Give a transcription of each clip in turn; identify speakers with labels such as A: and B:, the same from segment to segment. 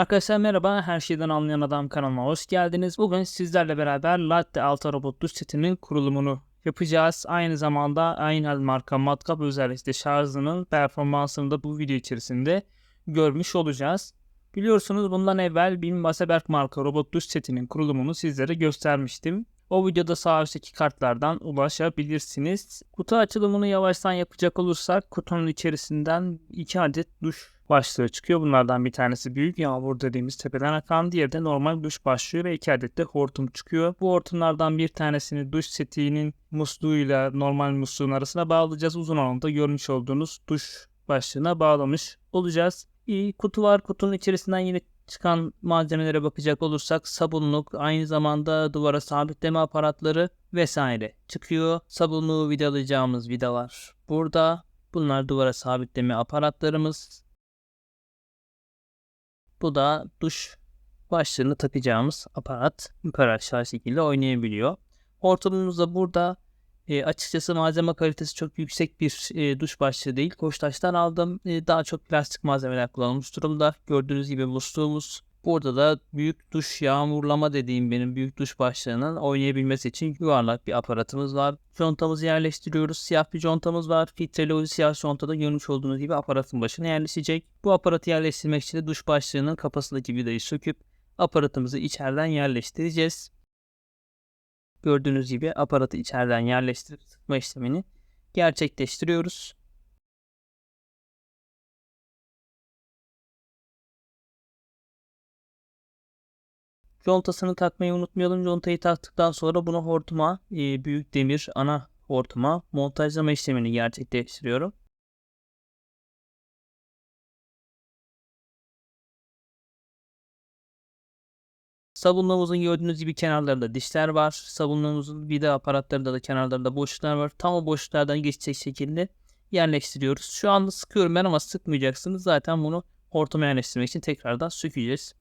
A: Arkadaşlar merhaba, her şeyden anlayan adam kanalıma hoş geldiniz. Bugün sizlerle beraber Latte Alta Robot duş setinin kurulumunu yapacağız. Aynı zamanda aynı marka matkap özellikle şarjının performansını da bu video içerisinde görmüş olacağız. Biliyorsunuz bundan evvel Bin Baseberg marka robot duş setinin kurulumunu sizlere göstermiştim. O videoda sağ üstteki kartlardan ulaşabilirsiniz. Kutu açılımını yavaştan yapacak olursak kutunun içerisinden 2 adet duş başlığı çıkıyor. Bunlardan bir tanesi büyük yağmur dediğimiz tepeden akan, diğeri de normal duş başlığı ve iki adet de hortum çıkıyor. Bu hortumlardan bir tanesini duş setinin musluğuyla normal musluğun arasına bağlayacağız. Uzun alanda görmüş olduğunuz duş başlığına bağlamış olacağız. Kutu var. Kutunun içerisinden yine çıkan malzemelere bakacak olursak sabunluk, aynı zamanda duvara sabitleme aparatları vesaire çıkıyor. Sabunluğu vidalayacağımız vidalar burada. Bunlar duvara sabitleme aparatlarımız. Bu da duş başlığını takacağımız aparat yukarı aşağı şekilde oynayabiliyor. Hortumumuz da burada. E, açıkçası malzeme kalitesi çok yüksek bir e, duş başlığı değil. Koçtaş'tan aldım. E, daha çok plastik malzemeler kullanılmış durumda. Gördüğünüz gibi musluğumuz. Burada da büyük duş yağmurlama dediğim benim büyük duş başlığının oynayabilmesi için yuvarlak bir aparatımız var. Contamızı yerleştiriyoruz. Siyah bir contamız var. Filtreli o siyah contada görmüş olduğunuz gibi aparatın başına yerleşecek. Bu aparatı yerleştirmek için de duş başlığının kafasındaki vidayı söküp aparatımızı içeriden yerleştireceğiz. Gördüğünüz gibi aparatı içeriden yerleştirip sıkma işlemini gerçekleştiriyoruz. Contasını takmayı unutmayalım. Contayı taktıktan sonra bunu hortuma, e, büyük demir ana hortuma montajlama işlemini gerçekleştiriyorum. Sabunluğumuzun gördüğünüz gibi kenarlarında dişler var. Sabunluğumuzun vida aparatlarında da kenarlarında boşluklar var. Tam o boşluklardan geçecek şekilde yerleştiriyoruz. Şu anda sıkıyorum ben ama sıkmayacaksınız. Zaten bunu hortuma yerleştirmek için tekrardan sökeceğiz.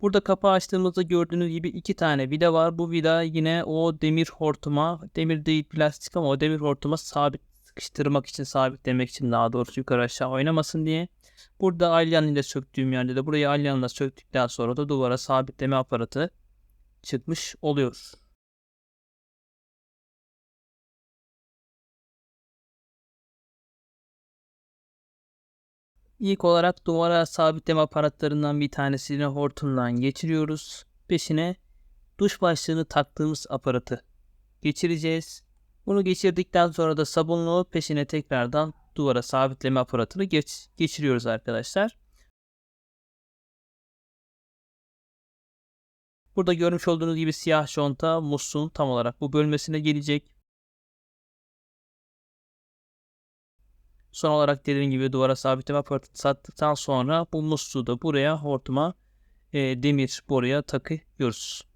A: Burada kapağı açtığımızda gördüğünüz gibi iki tane vida var. Bu vida yine o demir hortuma, demir değil plastik ama o demir hortuma sabit sıkıştırmak için, sabitlemek için daha doğrusu yukarı aşağı oynamasın diye. Burada alyan ile söktüğüm yerde de burayı alyanla söktükten sonra da duvara sabitleme aparatı çıkmış oluyor. İlk olarak duvara sabitleme aparatlarından bir tanesini hortumdan geçiriyoruz. Peşine duş başlığını taktığımız aparatı geçireceğiz. Bunu geçirdikten sonra da sabunluğu peşine tekrardan duvara sabitleme aparatını geç, geçiriyoruz arkadaşlar. Burada görmüş olduğunuz gibi siyah şonta musluğun tam olarak bu bölmesine gelecek. Son olarak dediğim gibi duvara sabitleme aparatı sattıktan sonra bu musluğu da buraya hortuma e, demir boruya takıyoruz.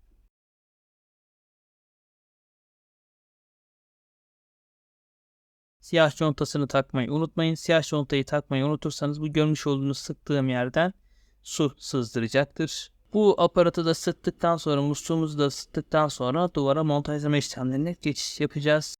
A: Siyah contasını takmayı unutmayın. Siyah contayı takmayı unutursanız bu görmüş olduğunuz sıktığım yerden su sızdıracaktır. Bu aparatı da sıktıktan sonra musluğumuzu da sıktıktan sonra duvara montajlama işlemlerine geçiş yapacağız.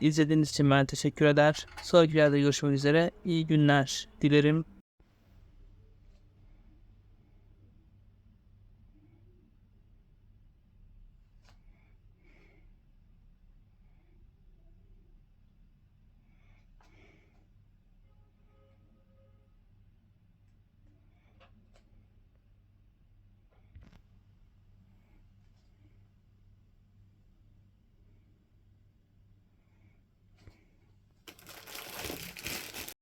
A: İzlediğiniz için ben teşekkür eder. Sonraki videoda görüşmek üzere. İyi günler dilerim.